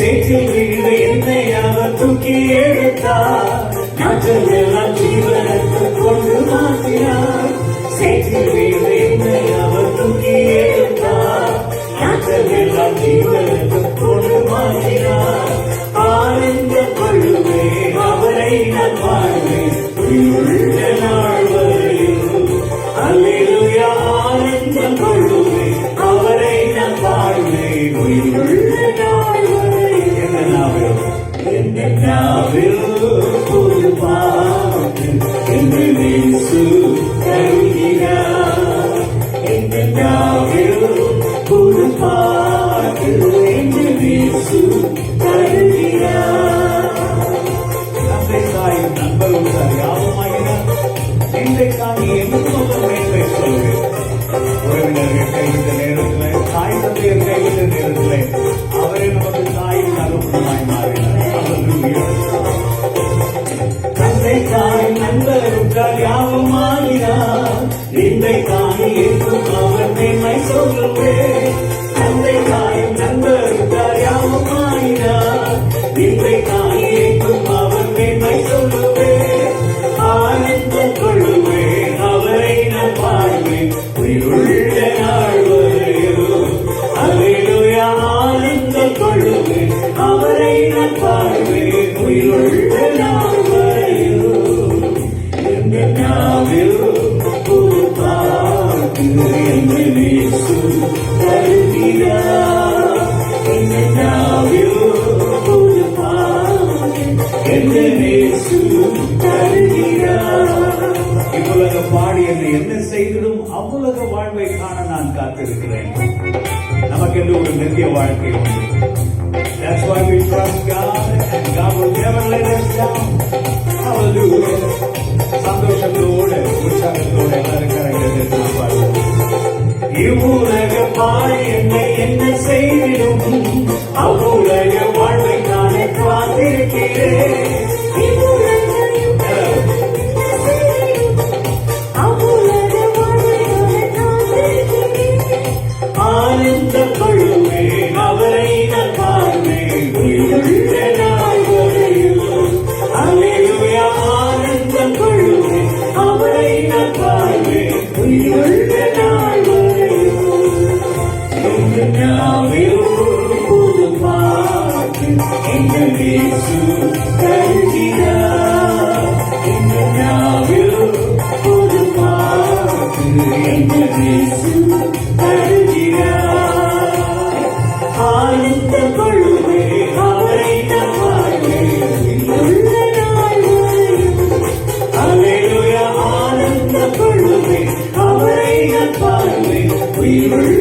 சேற்றில் விழுந்த என்னை அவர் தூக்கி எடுத்தார். காற்றெல்லாம் ஜீவன பாடி என்று என்ன செய்திடும்? அவ்வுலக வாழ்வை காண நான் காத்திருக்கிறேன். நமக்கு என்று ஒரு நித்திய வாழ்க்கை உண்டு. That's why we trust God. God will never let us down. Hallelujah. சந்தோஷத்தோட உற்சாகத்தோட எல்லாரும் கரங்களை பாடுவோம் இவ்வுலக பாடு வாழ்வை நானே காத்திருக்கிறேன் பாட்டு எங்கள் இயேசு தருகிறார் எங்கள் நாவில் புது பாட்டு எங்கள் இயேசு தருகிறார் ஆனந்த கொள்ளுமே அவரை நம்பாலே உள்ள நாள் அலையுற ஆனந்த கொள்ளுமே அவரை நம்பாலே உயிருள்ள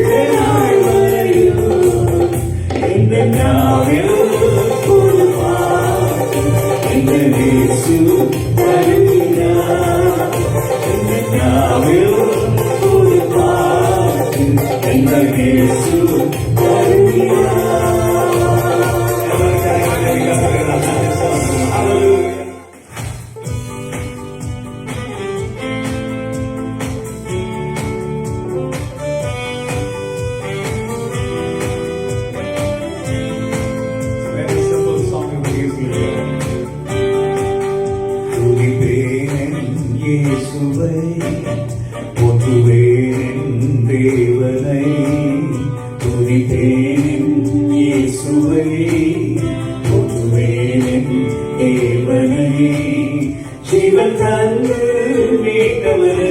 தேவனை துதிப்பேன் இயேசுவை. போற்றுவேன் தேவனை ஜீவன் தந்து மீட்டவரை.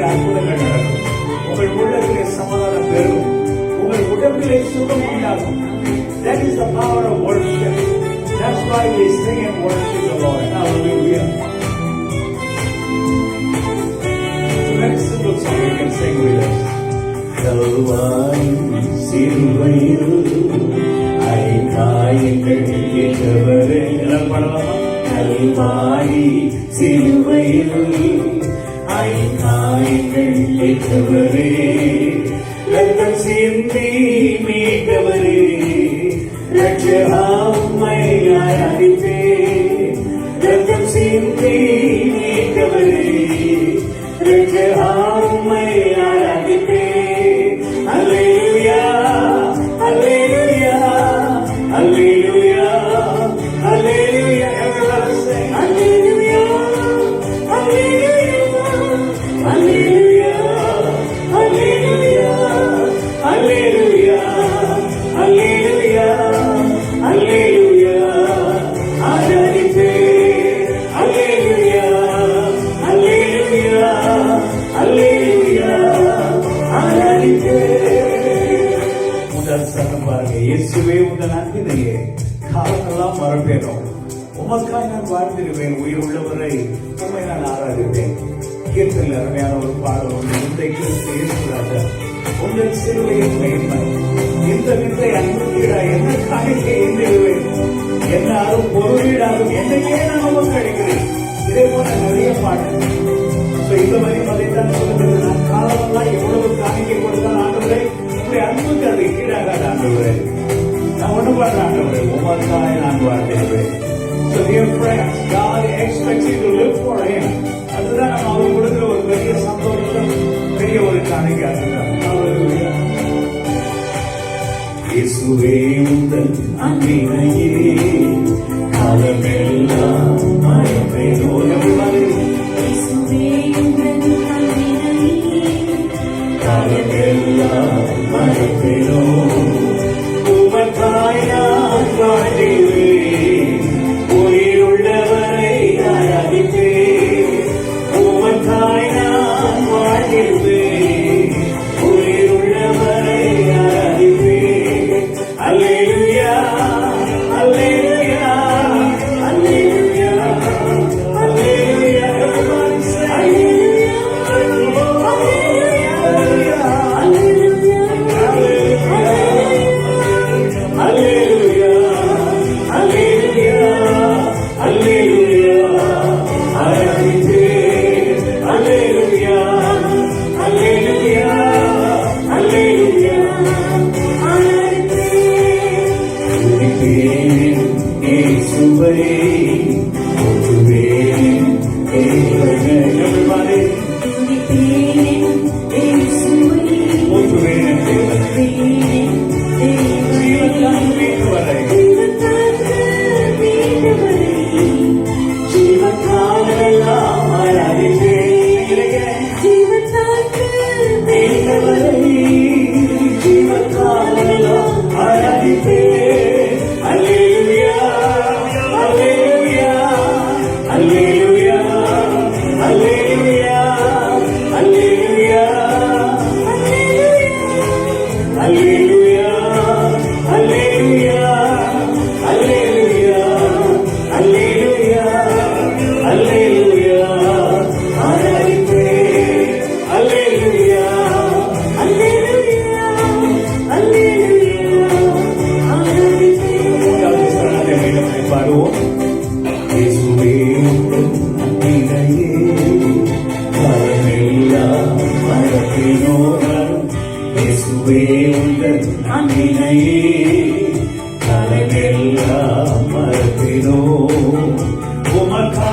வாழ்க்கையில் அற்புதங்கள் நடக்கும் உங்கள் உள்ளத்திலே சமாதானம் பெறும் உங்கள் உடம்பிலே சுகம் உண்டாகும் That is the power of worship. That's why we sing and worship the Lord. Hallelujah. It's a very simple song you can sing with us. கல்வாய் சிலுவையில் ஐந்தாயங்கள் ஏற்றவரே எல்லாம் பாடலாமா கல்வாய் சிலுவையில் victory. இயேசுவே உங்கள் அன்பினையே காலமெல்லாம் மறப்பேனோ உமக்காய் நான் வாழ்ந்திருவேன் உயிர் உள்ளவரை உண்மை நான் ஆராதிப்பேன். கீர்த்தல் அருமையான ஒரு பாடல் ஒன்று இந்த கிறிஸ்து இயேசுராஜா உங்கள் சிலுவையின் மேன்மை இந்த வித்தை அன்புக்கீடா என்ன காணிக்கை எண்ணிடுவேன் எல்லாரும் பொருளீடாகும் என்னையே நான் உமக்கு அளிக்கிறேன் இதே போல நிறைய பாடல். இந்த மாதிரி பதைத்தான் சொல்லுகிறது நான் காலமெல்லாம் எவ்வளவு காணிக்கை கொடுத்தால் ஆண்டவரே உங்களுடைய அன்புக்கு அது ஈடாகாது ஆண்டவரே. Now, what about Nandaway? What about Nandaway? So, dear friends, God expects you to live for Him. அதுதான் நம்ம அவங்க கொடுக்குற ஒரு பெரிய சந்தோஷம் பெரிய ஒரு காணிக்காக இயேசுவே முதல் அன்பினையே காலமெல்லாம் மயத்தை நோயம் வரை காலமெல்லாம் மயத்தினோ Maya, Maya. மறப்பினோரும் இயேசுவே உங்கள் அன்பினையே. காலமெல்லாம் மறப்பினோ உமக்காய்